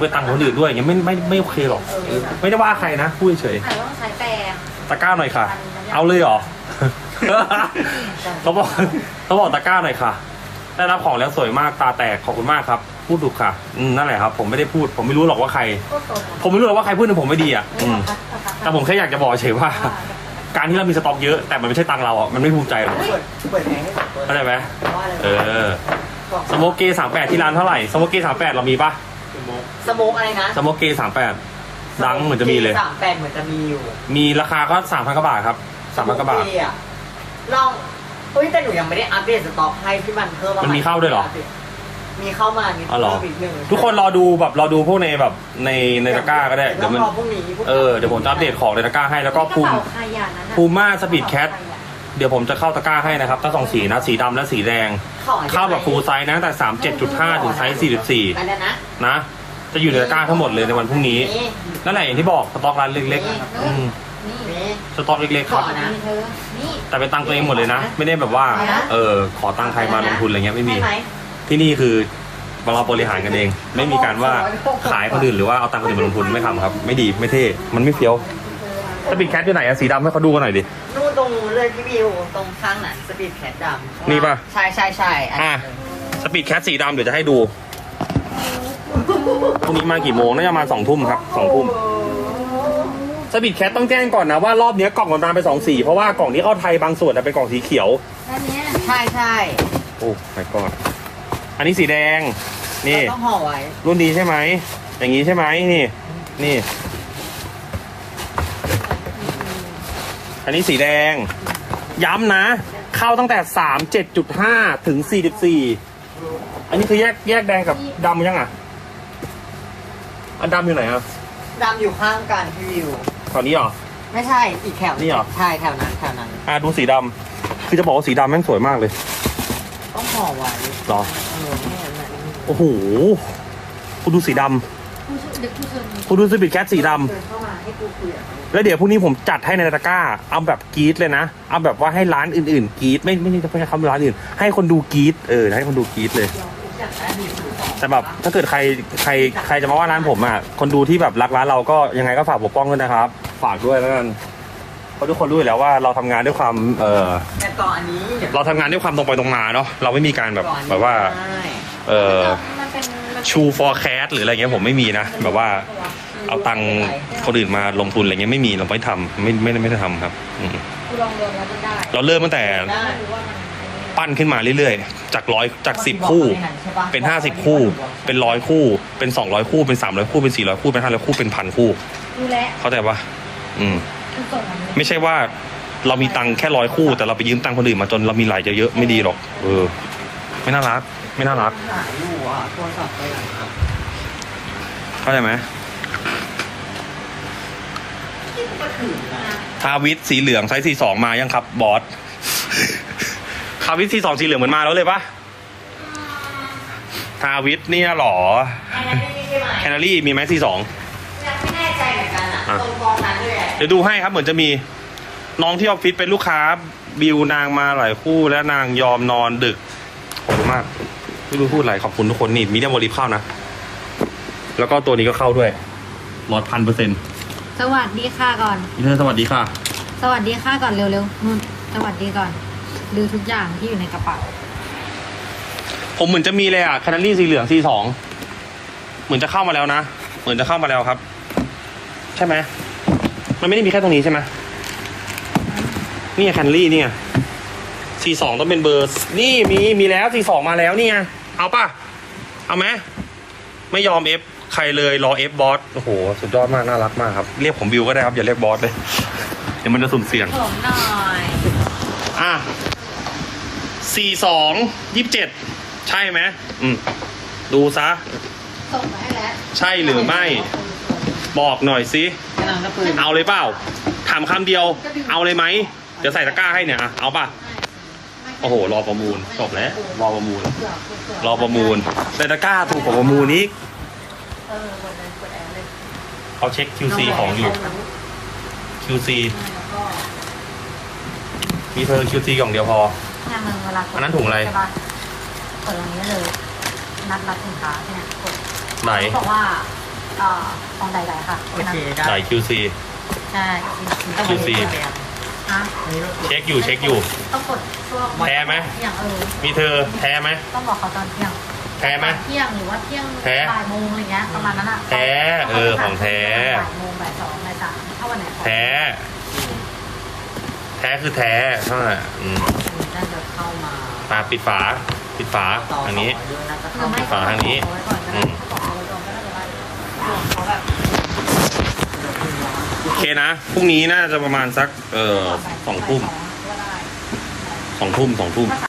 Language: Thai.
ไปตังค์คนอื่นด้วยอย่างเงี้ยไม่ไม่ไม่โอเคหรอก ไม่ได้ว่าใครนะพูดเฉยแต่ต้องใช้แปรงตะกร้าหน่อยค่ะ เอาเลยเหรอเขาบอกเขาบอกตะกร้าหน่อยค่ะ ได้รับของแล้วสวยมากตาแตกขอบคุณมากครับ พูดถูกค่ะอืมนั่นแหละครับ ผมไม่ได้พูด ผมไม่รู้หรอกว่าใครก็โตผมไม่รู้หรอกว่าใครพูดถึงผมไม่ดีอะอืมแต่ผมแค่อยากจะบอกเฉยว่า การที่เรามีสต็อกเยอะ แต่มันไม่ใช่ตังค์เราอะมันไม่ภูมิใจหรอกเปิดเปิดแผงให้สองตัวเข้าใจไหมว่าอะไรเออสโมกเกสามแปดที่ร้านเท่าไหร่สโมกเกสามแปดเรามีปะ สโมกอะไรนะสโมกเกสามแปดดังเหมือนจะมีเลย สามแปดเหมือนจะมีอยู่มีราคาก็สามพันกว่าบาทครับสามพันกว่าบาทโอเคอะลองเฮ้ยแต่หนูยังไม่ได้อัปเดตสต็อกให้พี่มันเพิ่มมามันมีเข้าด้วยเหรอ มีเข้ามานิดอ๋อเหรอ เพิ่มอีกหนึ่งทุกคนรอดูแบบรอดูพวกในแบบในในตะกร้าก็ได้ เดี๋เดี๋ยยววมัมันนรอพรุ่งนี้พรุ่งนี้เออเดี๋ยวผมจะอัปเดตของในตะกร้าให้แล้วก็กระภูมิเป๋าใครอย่างนั้นน่ะภูมิมาสปีดแคท เดี๋ยวผมจะเข้าตะกร้าให้นะครับตั้งสองสีนะสีดำและสีแดง ขอยังไงเข้าแบบฟูลไซส์นะตั้งแต่สามเจ็ดจุดห้าถึงไซส์สี่สิบสี่อันนั้นนะ นะ จะอยู่ในตะกร้าทั้งหมดเลยในวันพรุ่งนี้นี่นั่นแหละอย่างที่บอกสต็อกร้านเล็กๆอืมนี่นี่สต็อกเล็กๆครับขอนะมีเธอนี่แต่เป็นตังค์ตัวเองหมดเลยนะ ไม่ได้แบบว่า เออขอตังค์ใครมาลงทุนอะไรเงี้ยไม่มีใช่ไหมที่นี่คือเราบริหารกันเอง ไม่มีการว่าขายคนอื่นหรือว่าเอาตังค์คนอื่นมาลงทุนไม่ทำครับ ไม่ดีไม่เท่มันไม่เฟี้ยวสปีดแคทอยู่ไหนอะสีดำให้เขาดูกันหน่อยดิ นู่นตรงนู้นเลยพี่บิวตรงข้างน่ะสปีดแคทดำนี่ปะใช่ใช่ใช่อันอะนั้นเลยสปีดแคทสีดำเดี๋ยวจะให้ดู พรุ่งนี้มากี่โมงน่าจะมาสองทุ่มครับสองทุ่มสปีดแคทต้องแจ้งก่อนนะว่ารอบเนี้ยกล่องมันมาไปสองสีเพราะว่ากล่องที่เข้าไทยบางส่วนอะเป็นกล่องสีเขียว ด้านเนี้ยใช่ใช่โอ้ my god อันนี้สีแดง นี่ เราต้องห่อไว้ รุ่นนี้ใช่ไหม อย่างนี้ใช่ไหมนี่ นี่ อันนี้สีแดง ย้ำนะ เข้าตั้งแต่สามเจ็ดจุดห้าถึงสี่สิบสี่ อันนี้คือแยกแยกแดงกับดำยังอะ อันดำอยู่ไหนอะดำอยู่ข้างกันพี่บิวแถวนี้เหรอ ไม่ใช่อีกแถวนี่เหรอ ใช่แถวนั้นแถวนั้น อะดูสีดำคือจะบอกว่าสีดำแม่งสวยมากเลยต้องห่อไว้เหรอ เออไม่งั้นน่ะโอ้โหคุณดูสีดำผู้ช่วยเด็กผู้ช่วยคุณดูสปีดแคทสีดำเดินเข้ามาให้กูคุยกับเขาแล้วเดี๋ยวพรุ่งนี้ผมจัดให้ในตะกร้า เอาแบบกรีดเลยนะ เอาแบบว่าให้ร้านอื่นๆกรีดไม่ไม่ใช่ไม่ใช่คำร้านอื่น ให้คนดูกรีดเออให้คนดูกรีดเลยอยากได้หนึ่งหรือสอง แต่แบบถ้าเกิดใครใครใครจะมาว่าร้านผมอะคนดูที่แบบรักร้านเราก็ยังไงก็ฝากปกป้องด้วยนะครับ ฝากด้วยแล้วกันเพราะทุกคนรู้อยู่แล้วว่าเราทำงานด้วยความเออแต่ก่อนอันนี้เดี๋ยวเราทำงานด้วยความตรงไปตรงมาเนาะเราไม่มีการแบบก่อนอันนี้แบบว่า ได้เออมันเป็นมันชู forecast หรืออะไรเงี้ยผมไม่มีนะแบบว่าเอาตังค์คนอื่นมาลงทุนอะไรเงี้ยไม่มีเราไม่ทำไม่ไม่ไม่ได้ทำครับอืมกูลองเรียนแล้วมันได้ เราเริ่มตั้งแต่ ได้ไม่รู้ว่ามัน ปั้นขึ้นมาเรื่อยๆ จากร้อยจากสิบคู่ เป็นห้าสิบคู่ เป็นร้อยคู่ เป็นสองร้อยคู่ เป็นสามร้อยคู่ เป็นสี่ร้อยคู่ เป็นห้าร้อยคู่ เป็นพันคู่ ดูแลเข้าใจปะอืมคือส่งมันไม่ใช่ว่าเรามีตังค์แค่ร้อยคู่ แต่เราไปยืมตังค์คนอื่นมาจนเรามีหลายเยอะๆไม่ดีหรอก เออ ไม่น่ารัก ไม่น่ารักหาอยู่อะโทรศัพท์ไปไหนอะเข้าใจไหมก็ถือนะทาวิทสีเหลืองไซส์สี่สองมายังครับบอส ทาวิทสีสองสีเหลืองเหมือนมาแล้วเลยปะทาวิทเนี่ยหรออันนั้นไม่ใช่ไหมแคนารี่มีไหมสีสองยังไม่แน่ใจเหมือนกันอะอะตรงกองนั้นเลยแหละเดี๋ยวดูให้ครับเหมือนจะมี น้องที่ออฟฟิศเป็นลูกค้า บิวนางมาหลายคู่และนางยอมนอนดึก ขอบคุณมากไม่รู้พูดอะไรขอบคุณทุกคนนี่มีเดียมวอลิฟเข้านะ แล้วก็ตัวนี้ก็เข้าด้วยลดพันเปอร์เซ็นต์สวัสดีค่ะก่อนพี่เธอสวัสดีค่ะ สวัสดีค่ะก่อนเร็วๆนู่นสวัสดีก่อน ดูทุกอย่างที่อยู่ในกระเป๋า ผมเหมือนจะมีเลยอะแคนารี่สีเหลืองสีสองเหมือนจะเข้ามาแล้วนะ เหมือนจะเข้ามาแล้วครับ ใช่ไหมมันไม่ได้มีแค่ตรงนี้ใช่ไหมนี่แคนารี่นี่ไงสีสองต้องเป็นเบอร์ นี่มีมีแล้วสีสองมาแล้วนี่ไงเอาป่ะ เอาไหมไม่ยอมเอฟใครเลยรอเอฟบอสโอ้โห สุดยอดมาก น่ารักมากครับ เรียกผมบิวก็ได้ครับ อย่าเรียกบอสเลย เดี๋ยวมันจะสุ่มเสี่ยงผมหน่อย อะ สี่สองยี่สิบเจ็ดใช่ไหมอืมดูซะ ส่งมาให้แล้วใช่หรือไม่ บอกหน่อยสิกำลังจะปืนเอาเลยเปล่าถามคำเดียว เอาเลยไหมเดี๋ยวใส่ตะกร้าให้เนี่ยอะเอาป่ะโอ้โห รอประมูลจบแล้วรอประมูล รอประมูลใส่ตะกร้าถูกกว่าประมูลนี้เออวันนั้นกดแอร์เลยเขาเช็ค QC ของอยู่ QC แล้วก็มีเธอ QC กล่องเดียวพอ เนี่ยมึงเวลากดอันนั้นถุงอะไร ใช่ปกดตรงนี้เลย นัดรับสินค้าเนี่ยกดไหนเขาบอกว่าเอ่อของใดๆค่ะโอแค่นั้นเคได้จ่าย QC ใช่ต้องดูสิฮะอันนี้เช็คอยู่เช็คอยู่ ต้องกดช่วงแพ้ไหมเที่ยงเออ มีเธอแพ้ไหม ต้องบอกเขาตอนเที่ยงแพ้ไหม ตอนเที่ยงหรือว่าเที่ยงแพ้บ่ายโมงอะไรเงี้ยประมาณนั้นอะแพ้เออของแท้ บ่ายโมงบ่ายสองบ่ายสามถ้าวันไหนของแท้ แท้คือแท้เท่านั้นแหละอืมน่าจะเข้ามามาปิดฝา ปิดฝาทางนี้น่าจะหรืเข้าอไม่มาฝาทางนี้ เอไว้ก่อนก็ได้บอกเอาไว้ก่อนก็ได้แต่ว่าเขาแบบโอเคนะพรุ่งนี้น่าจะประมาณสักเอ่อสองทุ่มก็ได้สองทุ่มสองทุ่ม ภาษา